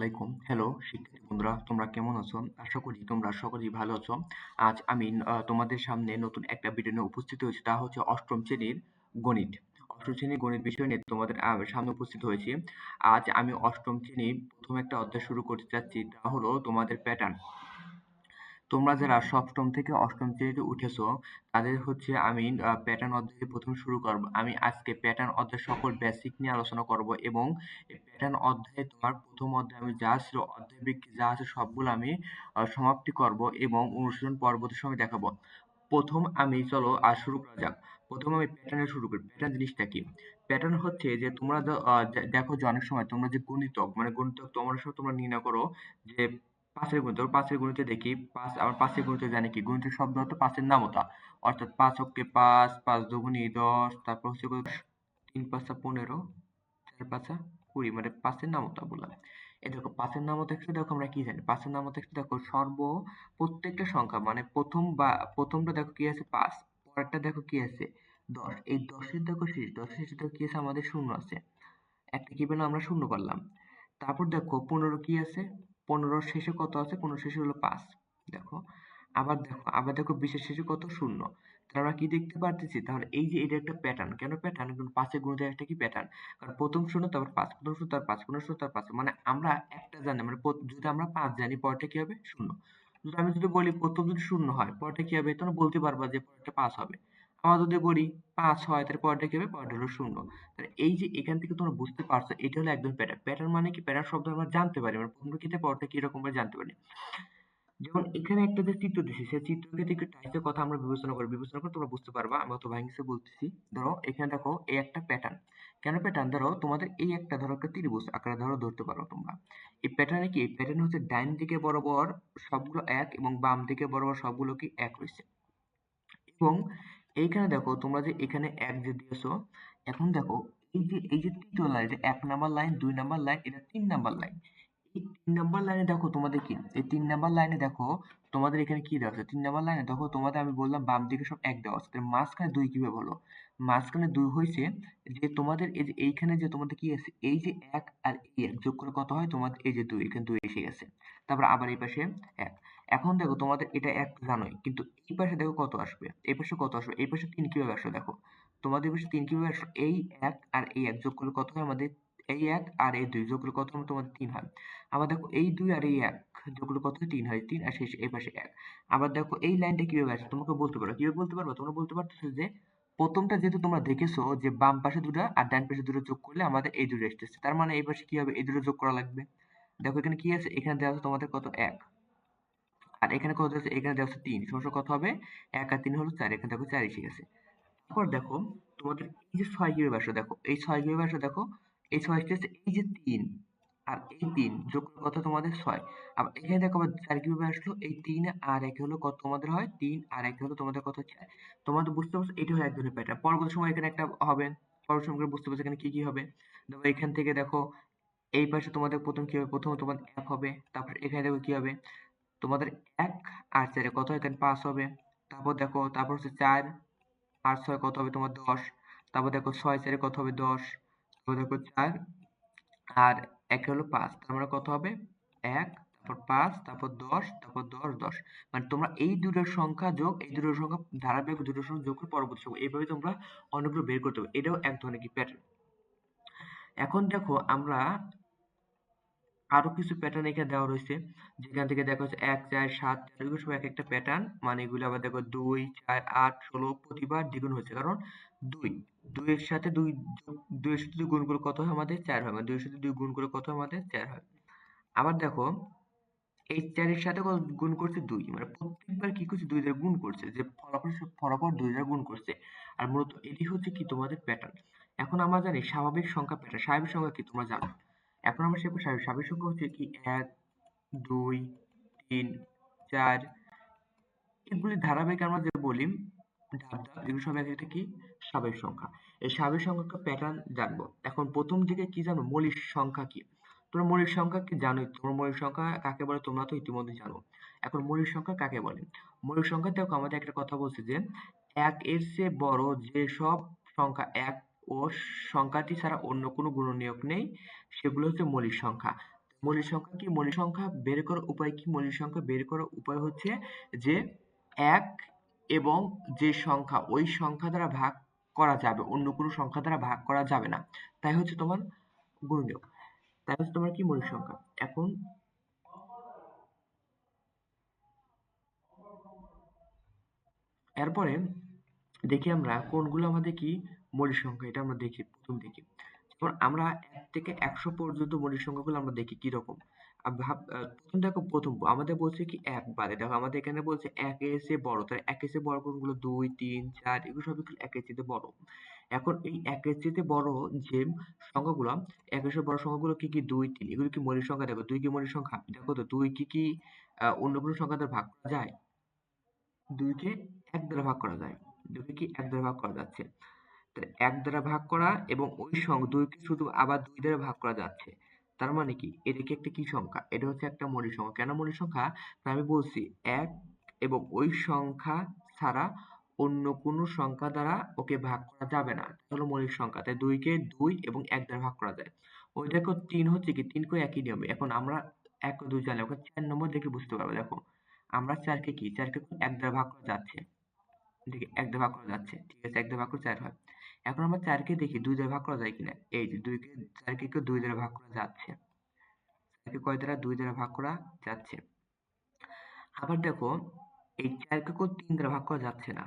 আলাইকুম। হ্যালো শিক্ষার্থী বন্ধুরা, তোমরা কেমন আছো? আশা করি তোমরা সকলেই ভালো আছো। আজ আমি তোমাদের সামনে নতুন একটা ভিডিও নিয়ে উপস্থিত হয়েছি। তা হচ্ছে অষ্টম শ্রেণির গণিত। অষ্টম শ্রেণির গণিত বিষয় নিয়ে তোমাদের সামনে উপস্থিত হয়েছি। আজ আমি অষ্টম শ্রেণির প্রথম একটা অধ্যায় শুরু করতে যাচ্ছি। তা হলো তোমাদের প্যাটার্ন তোমরা যারা সপ্তম থেকে অষ্টম শ্রেণীতে উঠেছো, তাদের হচ্ছে আমি প্যাটার্ন অধ্যায় প্রথম শুরু করব। আমি আজকে প্যাটার্ন অধ্যায় সকল বেসিক নিয়ে আলোচনা করব এবং প্যাটার্ন অধ্যায়ে তোমার প্রথম অধ্যায় আমি যা ছিল, অধ্যায় যা আছে সবগুলো আমি সমাপ্তি করব এবং অনুশীলন পরবর্তী সময় দেখাবো। প্রথম আমি, চলো আর শুরু করা যাক। প্রথম আমি প্যাটার্নে শুরু করি। প্যাটার্ন জিনিসটা কি? প্যাটার্ন হচ্ছে যে তোমরা দেখো যে অনেক সময় তোমরা যে গণিতক মানে গণিতক তোমরা সব তোমরা নির্ণয় করো যে পাঁচের গণিত, ওর পাঁচের গণিতে দেখি, পাঁচ আবার পাঁচের গণিতে জানি কি, গণিতের শব্দ হতো পাঁচের নামতা অর্থাৎ পাঁচ অক্ষে পাঁচ পাঁচ দুগুণী দশ, তারপর হচ্ছে? তিন পাঁচা পনেরো, চার পাঁচা কুড়ি মানে পাঁচের নামতা বললাম। এই দেখো, পাঁচের নামতা একটু দেখো আমরা কি জানি? পাঁচের নামতা একটু দেখো, সর্ব প্রত্যেকটা সংখ্যা মানে প্রথম বা, প্রথমটা দেখো কি আছে? পাঁচ, পরেরটা দেখো কি আছে? দশ। এই দশের দেখো শেষ, দশের শেষে দেখো কি আছে? আমাদের শূন্য আছে। একটা কি পেলাম? আমরা শূন্য পারলাম তারপর দেখো, পনেরো কি আছে? পনেরোর শেষে কত আছে? পনেরো শেষে হলো পাঁচ। দেখো। আবার দেখো আবার দেখো বিশের শেষে কত? শূন্য। তাহলে আমরা কি দেখতে পারতেছি? তাহলে এই যে এটা একটা প্যাটার্ন কেন প্যাটার্ন কারণ পাঁচের গুণিত একটা কি প্যাটার্ন কারণ প্রথম শূন্য, তারপর পাঁচ। প্রথম শূন্য, তারপর পাঁচ। প্রথম শূন্য, তারপর পাঁচ। মানে আমরা একটা জানি। মানে যদি আমরা পাঁচ জানি, পরটা কি হবে? শূন্য। যদি আমি যদি বলি প্রথম যদি শূন্য হয়, পরটা কি হবে? তোমরা বলতে পারবা যে পরটা পাঁচ হবে। আবার যদি বলি পাঁচ হয় তাহলে পরটা কি হবে? পরটা হলো শূন্য। এই যে এখান থেকে তোমরা বুঝতে পারছ, এটা হলো একদম প্যাটার্ন প্যাটার্ন মানে কি? প্যাটার্ন শব্দ আমরা জানতে পারি মানে প্রথম ক্ষেত্রে পরটা কি রকম ভাবে জানতে পারি। যেমন এখানে একটা যে চিত্র দিছি, সেই চিত্রকে থেকে টাইপের কথা আমরা বিবেচনা করি। বিবেচনা করে তোমরা বুঝতে পারবা, আমি অত ভাঙিসে বলতেছি। ধরো, এখানে দেখো, এই একটা প্যাটার্ন কেন প্যাটার্ন ধরো, তোমাদের এই একটা ধরো একটা ত্রিভুজ আকারে ধরো ধরতে পারো তোমরা। এই প্যাটার্নে কি? প্যাটার্ন হচ্ছে ডাইন দিকে বরাবর সবগুলো এক এবং বাম দিকে বরাবর সবগুলো কি এক রয়েছে। এবং এইখানে দেখো তোমরা যে এখানে এক যে দিয়েছ, এখন দেখো এই যে এই যে তৃতীয় লাইন এক নাম্বার লাইন দুই নাম্বার লাইন এটা তিন নাম্বার লাইন তিন নাম্বার লাইনে দেখো তোমাদের কি, এই তিন নাম্বার লাইনে দেখো তোমাদের এখানে কি দেওয়া আছে? তিন নাম্বার লাইনে দেখো তোমাদের আমি বললাম বাম দিকে সব এক দেওয়া আছে। মাঝখানে দুই কীভাবে হলো? মাঝখানে দুই হয়েছে যে তোমাদের এই যে এইখানে যে তোমাদের কি আছে? এই যে এক আর এই এক যোগ করে কত হয়? তোমাদের এই যে দুই, এখানে দুই এসে গেছে। তারপর আবার এই পাশে এক। এখন দেখো তোমাদের এটা এক জানোই, কিন্তু এই পাশে দেখো কত আসবে? এই পাশে কত আসবে? এই পাশে তিন কীভাবে আসবে দেখো? তোমাদের এই পাশে তিন কীভাবে আসবে এই এক আর এই এক যোগ করলে কত হয়? আমাদের এই এক আর এই দুই যোগ কত হয় তোমাদের তিন হয়। আবার দেখো এই দুই আর এই এক যোগ কত হয় তিন হয়, তিন আর শেষ এই পাশে এক। আবার দেখো এই লাইনটা কীভাবে আসবে তোমাকে বলতে পারো, কীভাবে বলতে পারব? তোমরা বলতে পারতেছো যে প্রথমটা যেহেতু তোমরা দেখেছ যে বাম পাশে দুটো আর ডান পাশে দুটো যোগ করলে আমাদের এই দুটো এসেছে তার মানে এই পাশে কি হবে? এই দুটো যোগ করা লাগবে। দেখো এখানে কি আছে? এখানে দেওয়া আছে তোমাদের কত? এক। আর এখানে কত আছে? এখানে দেওয়া আছে তিন। সমস্যা কত হবে? এক আর তিন হলো চার। এখানে দেখো চার এসে গেছে তারপর দেখো তোমাদের এই যে ছয় কীভাবে আসলো দেখো? এই ছয় কীভাবে আসলো দেখো? এই ছয় আসতেছে এই যে তিন, আর এই তিন যোগ কত তোমাদের ছয়? আবার এখানে দেখো আবার চার কীভাবে আসলো? এই তিন আর এক হলো কত তোমাদের হয়? তিন আর এক হলো তোমাদের কত চার? তোমাদের বুঝতে পারছ? এটা হলো এক ধরনের প্যাটার্ন পরবর্তী সময় এখানে একটা হবে। পরবর্তী সময় বুঝতে পারছ এখানে কি কি হবে? দেখো এখান থেকে দেখো এই পাশে তোমাদের প্রথম কি হবে? প্রথমে তোমাদের এক হবে। তারপর এখানে দেখো কি হবে? তোমাদের এক আর চারে কত এখানে পাঁচ হবে। তারপর দেখো, তারপর হচ্ছে চার আর ছয় কত হবে? তোমার দশ। তারপর দেখো ছয় চারে কত হবে? দশ। দেখো চার আর এক হলো পাঁচ, তার মানে কত হবে? এক, তারপর পাঁচ, তারপর দশ তারপর দশ দশ। মানে তোমরা এই দুটো সংখ্যা যোগ, এই দুটো সংখ্যা ধারাবাহিক দুটো সংখ্যা যোগ করে পরবর্তী সংখ্যা, এইভাবে তোমরা অনেকগুলো বের করতে পারবে এটাও এক ধরনের কি প্যাটার্ন এখন দেখো আমরা আরও কিছু প্যাটার্ন এখানে দেওয়া রয়েছে। যেখান থেকে দেখা যাচ্ছে এক, চার, সাত এগুলো সব এক একটা প্যাটার্ন মানে এগুলো আবার দেখো দুই, চার, আট, ষোলো, প্রতিবার দ্বিগুণ হচ্ছে কারণ দুই, দুইয়ের সাথে দুই, দুইয়ের সাথে দুই গুণ করে কত হয় আমাদের? চার হয়। মানে দুইয়ের সাথে দুই গুণ করে কত হয় আমাদের? চার হয়। আবার দেখো, এই চারের সাথে গুণ করছে? দুই। মানে প্রত্যেকবার কি করছে? দুই দ্বারা গুণ করছে। যে ফলাফল ফলাফল দুই দ্বারা গুণ করছে। আর মূলত এটি হচ্ছে কি তোমাদের প্যাটার্ন এখন আমরা জানি স্বাভাবিক সংখ্যা প্যাটার্ন স্বাভাবিক সংখ্যা কি তোমরা জানো? এখন আমরা শিখব স্বাভাবিক স্বাভাবিক সংখ্যা হচ্ছে কি এক, দুই, তিন, চার। এগুলি ধারাবাহিক আমরা যে বলি এগুলো সব এক একটা কি? স্বাভাবিক সংখ্যা। এই স্বাভাবিক সংখ্যা প্যাটার্ন জানব। এখন প্রথম দিকে কি জানো মৌলিক সংখ্যা কি? তোমরা মৌলিক সংখ্যা কি জানোই তোমরা মৌলিক সংখ্যা কাকে বলে? তোমরা তো ইতিমধ্যে জানো। এখন মৌলিক সংখ্যা কাকে বলে? মৌলিক সংখ্যা দেখো, আমাদের একটা কথা বলছে যে, এক এর চেয়ে বড় যে সব সংখ্যা এক ও সংখ্যাটি ছাড়া অন্য কোনো গুণনীয়ক নেই। সেগুলো হচ্ছে মৌলিক সংখ্যা। মৌলিক সংখ্যা কি? মৌলিক সংখ্যা বের করার উপায় কি? মৌলিক সংখ্যা বের করার উপায় হচ্ছে যে এক এবং যে সংখ্যা, ওই সংখ্যা দ্বারা ভাগ করা যাবে, অন্য কোনো সংখ্যা দ্বারা ভাগ করা যাবে না। তাই হচ্ছে তোমার গুণনীয়ক। তাই হচ্ছে তোমার কি? মৌলিক সংখ্যা। এখন এরপরে দেখি আমরা কোনগুলো আমাদের কি মৌলিক সংখ্যা, এটা আমরা দেখি, প্রথম দেখি। যেমন আমরা এক থেকে একশো পর্যন্ত মৌলিক সংখ্যাগুলো আমরা দেখি কীরকম। ভাব প্রথম দেখো, প্রথম, আমাদের বলছে কি এক বাদে। দেখো, আমাদের এখানে বলছে এক চেয়ে বড়। তাহলে এক চেয়ে বড় কোনগুলো? দুই, তিন, চার, এগুলো সব একের চেয়ে বড়। এখন এই একের চেয়ে বড় যে সংখ্যাগুলো একের চেয়ে বড় সংখ্যাগুলো কি কি? দুই, তিন, এগুলো কি মৌলিক সংখ্যা? দেখো, দুই কি মৌলিক সংখ্যা? দেখো তো, দুই কি কি অন্য কোনো সংখ্যা দ্বারা ভাগ করা যায়? দুইকে এক দ্বারা ভাগ করা যায়। দুইকে কি এক দ্বারা ভাগ করা যাচ্ছে? এক দ্বারা ভাগ করা এবং ওই সংখ্যা দুইকে শুধু আবার দুই দ্বারা ভাগ করা যাচ্ছে। তার মানে কি? এটা কি একটা কি সংখ্যা? এটা হচ্ছে একটা মৌলিক সংখ্যা। কেন মৌলিক সংখ্যা? আমি বলছি, এক এবং ওই সংখ্যা ছাড়া অন্য কোনো সংখ্যা দ্বারা ওকে ভাগ করা যাবে না। হলো মৌলিক সংখ্যা। তাই দুইকে দুই এবং এক দ্বারা ভাগ করা যায়। ওই দেখো তিন হচ্ছে কি? তিনকে একই নিয়মে। এখন আমরা এক দুই জানলে ওকে চার নম্বর দেখে বুঝতে পারব। দেখো, আমরা চারকে কি? চারকে এক দ্বারা ভাগ করা যাচ্ছে। দেখি, এক দ্বারা ভাগ করা যাচ্ছে। ঠিক আছে, এক দ্বারা ভাগ করে চার হয়। এখন আমরা চারকে দেখি, দুই দ্বারা ভাগ করা যায় কিনা? এই যে দুইকে চারকে কেউ দুই দ্বারা ভাগ করা যাচ্ছে। চারকে কয় দ্বারা? দুই দ্বারা ভাগ করা যাচ্ছে। আবার দেখো, এই চারকে কেউ তিন দ্বারা ভাগ করা যাচ্ছে না।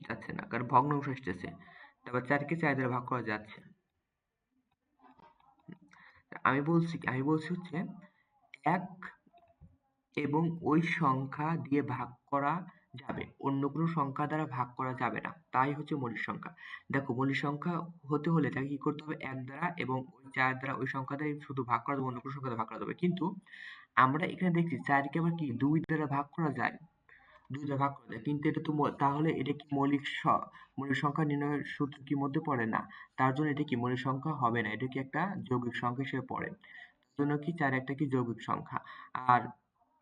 যাচ্ছে না, কারণ ভগ্নাংশ আসতেছে। তারপর চারকে চার দ্বারা ভাগ করা যাচ্ছে। আমি বলছি আমি বলছি হচ্ছে, এক এবং ওই সংখ্যা দিয়ে ভাগ করা যাবে। অন্য কোনো সংখ্যা দ্বারা ভাগ করা যাবে না। তাই হচ্ছে মৌলিক সংখ্যা। দেখো, মৌলিক সংখ্যা হতে হলে তাকে কি করতে হবে? এক দ্বারা এবং চার দ্বারা ওই সংখ্যা শুধু ভাগ করা যাবে, অন্য কোনো সংখ্যা ভাগ করা যাবে। কিন্তু আমরা এখানে দেখছি চারকে আবার কি? দুই দ্বারা ভাগ করা যায়। দুই দ্বারা ভাগ করা যায়। কিন্তু এটা তো তাহলে এটা কি মৌলিক মৌলিক সংখ্যা নির্ণয়ের সূত্র কি মধ্যে পড়ে? না। তার জন্য এটা কি মৌলিক সংখ্যা হবে না। এটা কি একটা যৌগিক সংখ্যা হিসেবে পড়ে। জন্য কি চার একটা কি যৌগিক সংখ্যা। আর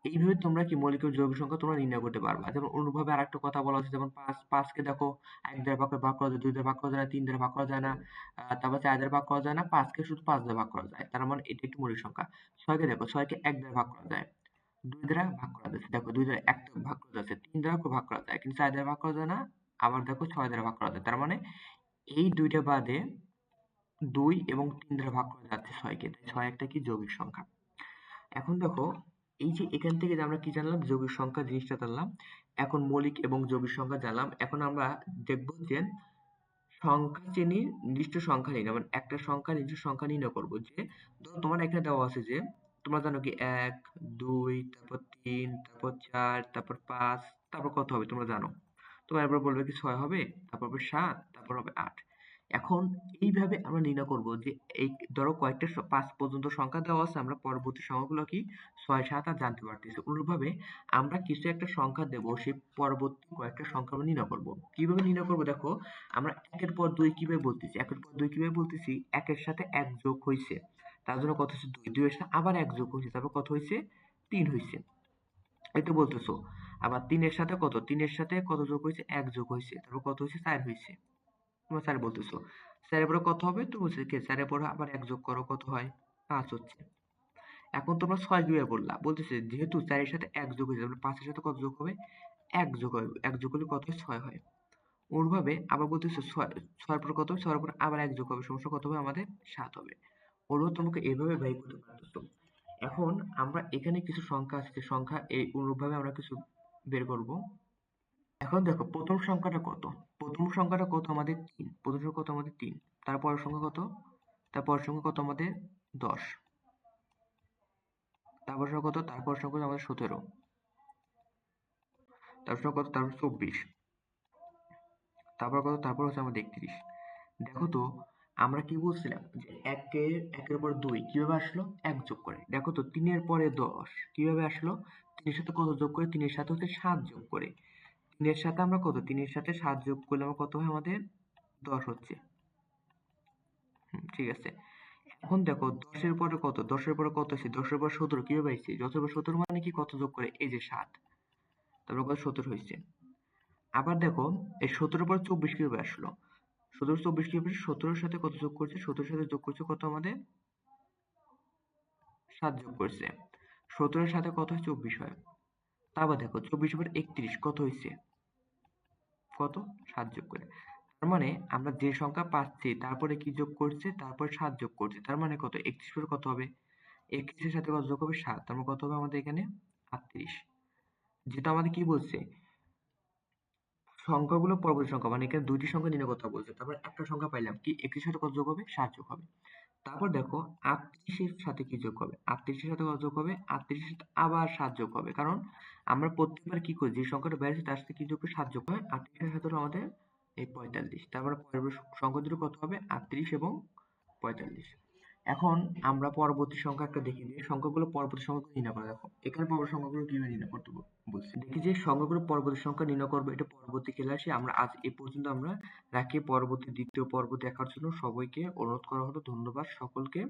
এইভাবে তোমরা কি মৌলিক ও যৌগিক সংখ্যা তোমরা নির্ণয় করতে পারবা যেমন অনুভাবে আরেকটা কথা বলা হচ্ছে যেমন পাঁচ পাঁচকে দেখো এক দ্বারা ভাগ ভাগ করা যায় দুই দ্বারা ভাগ করা যায় না তিন দ্বারা ভাগ করা যায় না তারপর চার দ্বারা ভাগ করা যায় না পাঁচকে শুধু পাঁচ দ্বারা ভাগ করা যায় তার মানে এটা একটি মৌলিক সংখ্যা ছয়কে দেখো ছয়কে এক দ্বারা ভাগ করা যায় দুই দ্বারা ভাগ করা যাচ্ছে দেখো দুই দ্বারা এক ভাগ করা যাচ্ছে তিন দ্বারা ভাগ করা যায় কিন্তু চার দ্বারা ভাগ করা যায় না আবার দেখো ছয় দ্বারা ভাগ করা যায় তার মানে এই দুইটা বাদে দুই এবং তিন দ্বারা ভাগ করা যাচ্ছে ছয়কে ছয় একটা কি যৌগিক সংখ্যা এখন দেখো এই যে এখান থেকে যে আমরা কি জানলাম? যৌগিক সংখ্যা জিনিসটা জানলাম। এখন মৌলিক এবং যৌগিক সংখ্যা জানলাম। এখন আমরা দেখব যে সংখ্যা শ্রেণির নির্দিষ্ট সংখ্যা নির্ণয় মানে একটা সংখ্যা নির্দিষ্ট সংখ্যা নির্ণয় করব যে তোমার এখানে দেওয়া আছে যে তোমরা জানো কি এক, দুই, তারপর তিন, তারপর চার, তারপর পাঁচ, তারপর কত হবে তোমরা জানো? তোমরা এরপর বলবে কি ছয় হবে? তারপর হবে সাত, তারপর হবে আট। এখন এইভাবে আমরা নির্ণয় করব যে এই ধরো কয়েকটা পাঁচ পর্যন্ত সংখ্যা দেওয়া আছে, আমরা পরবর্তী সংখ্যাগুলো কি? ছয়, সাত আর জানতে পারতেছি। অনুরূপভাবে আমরা কিছু একটা সংখ্যা দেব, সেই পরবর্তী কয়েকটা সংখ্যা আমরা নির্ণয় করব। কীভাবে নির্ণয় করব দেখো, আমরা একের পর দুই কীভাবে বলতেছি? একের পর দুই কীভাবে বলতেছি? একের সাথে এক যোগ হয়েছে তার জন্য কত হচ্ছে দুই। দুইয়ের সাথে আবার এক যোগ হয়েছে তারপর কত হয়েছে তিন হয়েছে এই তো বলতেছো। আবার তিনের সাথে কত? তিনের সাথে কত যোগ হয়েছে এক যোগ হয়েছে তারপর কত হয়েছে চার হয়েছে তোমরা স্যার বলতেছো স্যারের পরে কত হবে? তো বলছে কে? স্যারের পরে আবার এক যোগ করো, কত হয়? পাঁচ হচ্ছে। এখন তোমরা ছয় কীভাবে বললা? বলতেছে, যেহেতু চারের সাথে এক যোগ হয়েছে, তাহলে পাঁচের সাথে কত যোগ হবে? এক যোগ হবে এক যোগ হলে কত ছয় হয়। ওরভাবে আবার বলতেছে, ছয়, ছয়ের পর কত হবে? ছয়ের পর আবার এক যোগ হবে, সমস্যা কত হবে? আমাদের সাত হবে। ওরভাবে তোমাকে এইভাবে ব্যয় করতে পারতো। এখন আমরা এখানে কিছু সংখ্যা আছে সংখ্যা এই অনুরূপভাবে আমরা কিছু বের করব। এখন দেখো প্রথম সংখ্যাটা কত প্রথম সংখ্যাটা কত আমাদের তিন প্রথম সংখ্যা কত আমাদের তিন তারপরের সংখ্যা কত তারপরের সংখ্যা কত আমাদের দশ তারপর সংখ্যা কত তারপর সংখ্যা আমাদের সতেরো তারপর সংখ্যা কত তারপর চব্বিশ তারপর কত তারপর হচ্ছে আমাদের একত্রিশ দেখো তো আমরা কি বলছিলাম যে একের একের পর দুই কীভাবে আসলো এক যোগ করে দেখো তো তিনের পরে দশ কীভাবে আসলো তিনের সাথে কত যোগ করে তিনের সাথে হচ্ছে সাত যোগ করে তিনের সাথে আমরা কত? তিনের সাথে সাত যোগ করলে আমার কত হয়? আমাদের দশ হচ্ছে। ঠিক আছে। এখন দেখো, দশের পরে কত? দশের পরে কত আছে দশের পর সতেরো কীভাবে আসছে দশের পর সতেরো মানে কি কত যোগ করে? এই যে সাত। তারপর কত? সতেরো হয়েছে। আবার দেখো, এই সতেরো পর চব্বিশ কীভাবে আসলো? সতেরো, চব্বিশ কীভাবে সতেরোর সাথে কত যোগ করছে? সতেরোর সাথে যোগ করছে কত? আমাদের সাত যোগ করছে। সতেরোর সাথে কত হয়? চব্বিশ হয়। তারপর দেখো চব্বিশ পর একত্রিশ কত হয়েছে? কত? সাত যোগ করে। তার মানে আমরা যে সংখ্যা পাচ্ছি, তারপরে কি যোগ করছে? তারপর সাত যোগ করছে। তার মানে কত? একত্রিশ পর কত হবে? একত্রিশের সাথে কত যোগ হবে? সাত। তার মানে কত হবে আমাদের এখানে? আটত্রিশ। যেটা আমাদের কি বলছে? সংখ্যাগুলো পরবর্তী সংখ্যা মানে এখানে দুইটি সংখ্যা নিয়ে কথা বলছে। তারপর একটা সংখ্যা পাইলাম কি? একত্রিশের সাথে কত যোগ হবে? সাত যোগ হবে। তারপর দেখো আটত্রিশের সাথে কি যোগ হবে? আটত্রিশের সাথে কত যোগ হবে? আটত্রিশের সাথে আবার সাত যোগ হবে। কারণ আমরা প্রত্যেকবার কি করি? যে সংখ্যাটা বেড়েছে তার সাথে কি যোগ করে সাত যোগ হয়? আটত্রিশের সাথে হলো আমাদের এই পঁয়তাল্লিশ। তারপরে পরের সংখ্যা দুটো কত হবে? আটত্রিশ এবং পঁয়তাল্লিশ। এখন আমরা পরবর্তী সংখ্যা একটা দেখি যে সংখ্যাগুলো পরবর্তী সংখ্যা নির্ণয় করা দেখো এখানে পরবর্তী সংখ্যাগুলো কীভাবে নির্ণয় করতে বল- বলছি। দেখি যে সংখ্যাগুলো পরবর্তী সংখ্যা নির্ণয় করব, এটা পরবর্তী ক্লাসে আমরা আজ এ পর্যন্ত আমরা রাখি। পরবর্তী দ্বিতীয় পর্ব দেখার জন্য সবাইকে অনুরোধ করা হলো। ধন্যবাদ সকলকে।